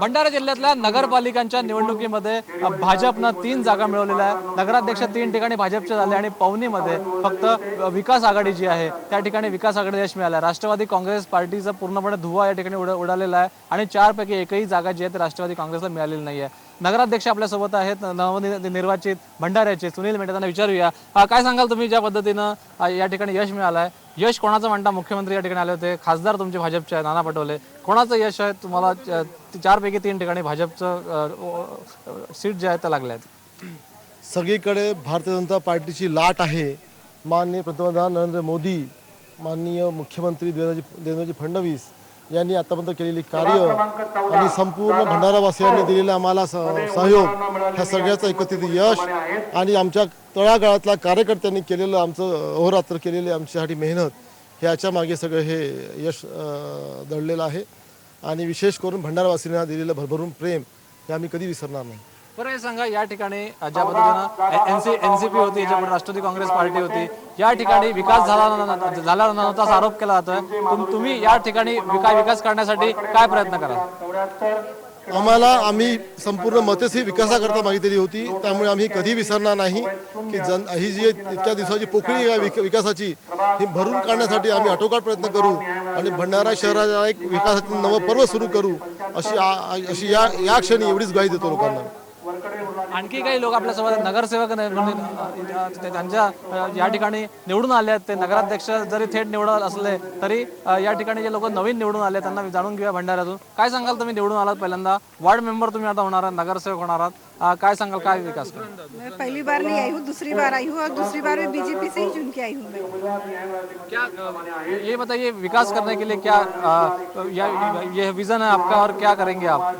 भंडारा जिल्ह्यातल्या नगरपालिकांच्या निवडणुकीमध्ये भाजपनं तीन जागा मिळवलेल्या आहे नगराध्यक्ष तीन ठिकाणी भाजपचे झाले आणि पवनीमध्ये फक्त विकास आघाडी जी आहे त्या ठिकाणी विकास आघाडी यश मिळालं. राष्ट्रवादी काँग्रेस पार्टीचा पूर्णपणे धुवा या ठिकाणी उड उडालेला आहे आणि चारपैकी एकही जागा जी आहे ती राष्ट्रवादी काँग्रेसला मिळालेली नाही आहे. नगराध्यक्ष आपल्यासोबत आहेत नवनिर्वाचित भंडाऱ्याचे सुनील मेटे त्यांना विचारूया. काय सांगाल तुम्ही ज्या पद्धतीनं या ठिकाणी यश मिळालं आहे? यश कोणाचं म्हणता? मुख्यमंत्री या ठिकाणी आले होते. खासदार तुमचे भाजपचे आहे नाना पटोले. कोणाचं यश आहे? तुम्हाला चारपैकी तीन ठिकाणी भाजपचं सीट जे आहे त्या लागल्या आहेत. सगळीकडे भारतीय जनता पार्टीची लाट आहे. माननीय पंतप्रधान नरेंद्र मोदी माननीय मुख्यमंत्री देवेंद्रजी देवेंद्रजी फडणवीस यांनी आतापर्यंत केलेली कार्य आणि संपूर्ण भंडारावासियांनी दिलेला आम्हाला सहयोग ह्या सगळ्याचं एकत्रित यश आणि आमच्या तळागाळातल्या कार्यकर्त्यांनी केलेलं आमचं अहोरात्र केलेले आमच्यासाठी मेहनत ह्याच्या मागे सगळं हे यश दडलेलं आहे. आणि विशेष करून भंडारावासींना दिलेलं भरभरून प्रेम हे आम्ही कधी विसरणार नाही. बरं हे सांगा या ठिकाणी ज्या पद्धतीनं एनसी एनसीपी होती ज्यामध्ये राष्ट्रवादी काँग्रेस पार्टी होती या ठिकाणी विकास झाला झाला नव्हता असा आरोप केला जातोय. तुम्ही या ठिकाणी विकास विकास करण्यासाठी काय प्रयत्न कराल? आम्हाला आम्ही संपूर्ण मतच ही विकासाकरता मागितलेली होती. त्यामुळे आम्ही कधी विसरणार नाही की जन ही जी इतक्या दिवसाची पोकळी आहे विकासाची ही भरून काढण्यासाठी आम्ही आटोकाट प्रयत्न करू आणि भंडारा शहराला एक विकासाचं नवं पर्व सुरू करू अशी अशी या या क्षणी एवढीच ग्वाही देतो लोकांना. आणखी काही लोक आपल्यासोबत. नगरसेवक त्यांच्या या ठिकाणी निवडून आले आहेत. ते नगराध्यक्ष जरी थेट निवडून असले तरी या ठिकाणी जे लोक नवीन निवडून आले त्यांना जाणून घेऊया भंडाऱ्यातून. काय सांगाल तुम्ही निवडून आलात पहिल्यांदा? वार्ड मेंबर तुम्ही आता होणार आहात नगरसेवक होणार आहात. काय सांगाल काय विकास पहली बार नहीं आई हूँ दूसरी बार आई हूँ और दूसरी बार भी बीजेपी से ही चुन के आई हूँ क्या ये बताइए विकास करने के लिए क्या ये विजन है आपका और क्या करेंगे आप?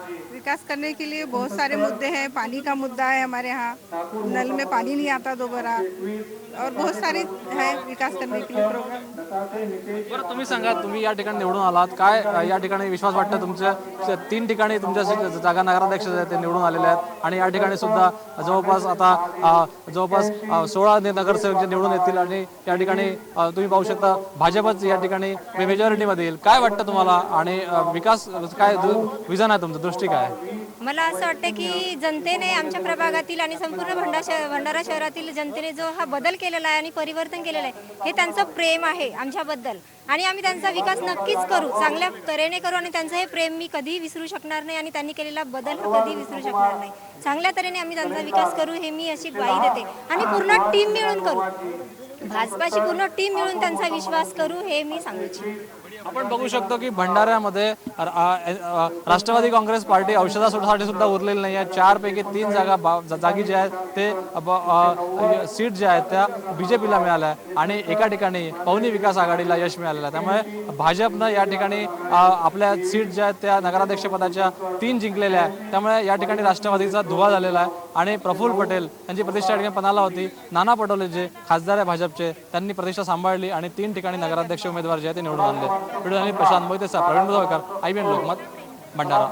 विकास करने के लिए बहुत सारे मुद्दे हैं पानी का मुद्दा है हमारे यहाँ। नल में पानी नहीं आता दोबारा। और बहुत सारे है विकास करने के लिए प्रोग्राम बरं तुम्ही सांगा तुम्ही या ठिकाणी निवडून आलात. काय अ, या ठिकाणी विश्वास वाटतं तुमच्या स- तीन ठिकाणी तुमच्या स- जागा नगराध्यक्ष आहेत ते निवडून आलेले आहेत. आणि या ठिकाणी सुद्धा जवळपास आता अ, जवळपास अ, सोळा ने- नगरसेवक जे निवडून येतील आणि या ठिकाणी अ, तुम्ही पाहू शकता भाजपच या ठिकाणी मेजॉरिटीमध्ये येईल. काय वाटतं तुम्हाला? आणि अ, विकास काय विजन आहे तुमचं? दृष्टी काय आहे? मला असं वाटतं की जनतेने आमच्या प्रभागातील आणि संपूर्ण भंडा शहर भंडारा शहरातील जनतेने जो हा बदल केलेला आहे आणि परिवर्तन केलेलं आहे हे त्यांचं प्रेम आहे आमच्याबद्दल. आणि आम्ही त्यांचा विकास नक्कीच करू चांगल्या तऱ्हेने करू आणि त्यांचं हे प्रेम मी कधीही विसरू शकणार नाही आणि त्यांनी केलेला बदल हा कधी विसरू शकणार नाही. चांगल्या तऱ्हेने आम्ही त्यांचा विकास करू हे मी अशी ग्वाही देते. आणि पूर्ण टीम मिळून करू. भाजपाची पूर्ण टीम मिळून त्यांचा विश्वास करू हे मी सांगू इच्छिते. आपण बघू शकतो की भंडाऱ्यामध्ये राष्ट्रवादी काँग्रेस पार्टी औषधासाठी सुद्धा उरलेली नाही आहे चारपैकी तीन जागा जागी जे आहेत ते सीट ज्या आहेत त्या बीजेपीला मिळाल्या आणि एका ठिकाणी पवनी विकास आघाडीला यश मिळालेलं आहे. त्यामुळे भाजपनं या ठिकाणी आपल्या सीट ज्या आहेत त्या नगराध्यक्षपदाच्या तीन जिंकलेल्या आहेत. त्यामुळे या ठिकाणी राष्ट्रवादीचा धुवा झालेला आहे. आणि प्रफुल्ल पटेल यांची प्रतिष्ठा ठिकाणी पणाला होती. नाना पटोले जे खासदार आहे भाजपचे त्यांनी प्रतिष्ठा सांभाळली आणि तीन ठिकाणी नगराध्यक्ष उमेदवार जे आहेत ते निवडून आणले. Video Prashant Mohite Praveen Mudavkar I B N Lokmat Bhandara.